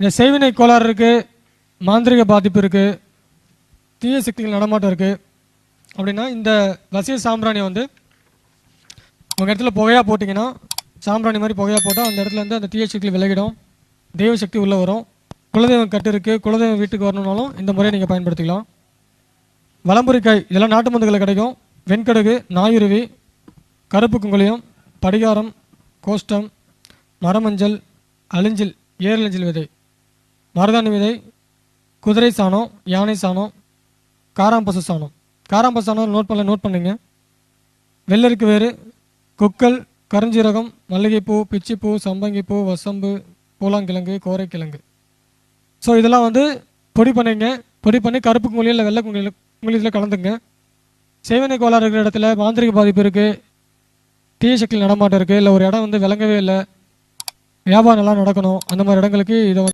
இந்த செய்வினை கோளாறு இருக்குது மாந்திரிக பாதிப்பு இருக்குது தீய சக்திகள் நடமாட்டம் இருக்குது அப்படின்னா இந்த வசிய சாம்பிராணியை வந்து உங்கள் இடத்துல புகையாக போட்டிங்கன்னா சாம்பிராணி மாதிரி புகையாக போட்டால் அந்த இடத்துல வந்து அந்த தீய சக்தி விலகிடும் தெய்வ சக்தி உள்ளே வரும். குலதெய்வம் கட்டு இருக்குது குலதெய்வம் வீட்டுக்கு வரணுன்னாலும் இந்த முறையை நீங்கள் பயன்படுத்திக்கலாம். வளம்புரிக்காய் இதெல்லாம் நாட்டு மருந்துகளில் கிடைக்கும். வெண்கடுகு நாயுருவி கருப்பு குங்குளியம் படிகாரம் கோஷ்டம் மரமஞ்சள் அழிஞ்சில் ஏரலஞ்சில் விதை. மருதாணி விதை குதிரை சாணம் யானை சாணம் காராம்பசு சாணம். காராம்பசு சாணம் நோட் பண்ணல நோட் பண்ணுங்க. வெள்ளருக்கு வேறு குக்கல் கருஞ்சீரகம் மல்லிகைப்பூ பிச்சிப்பூ சம்பங்கிப்பூ வசம்பு பூலாங்கிழங்கு கோரைக்கிழங்கு. ஸோ இதெல்லாம் வந்து பொடி பண்ணிங்க. பொடி பண்ணி கருப்பு குங்குளியம் இல்லை வெள்ளை குங்குளியம் குங்குளியத்தில் கலந்துங்க. சேவனை கோளாறு இருக்கிற இடத்துல மாந்திரிக பாதிப்பு இருக்குது தீய சக்தியில் நடமாட்டம் இருக்குது இல்லை ஒரு இடம் வந்து விளங்கவே இல்லை. வியாபாரம் நல்லா நடக்கணும். அந்த மாதிரி இடங்களுக்கு இதை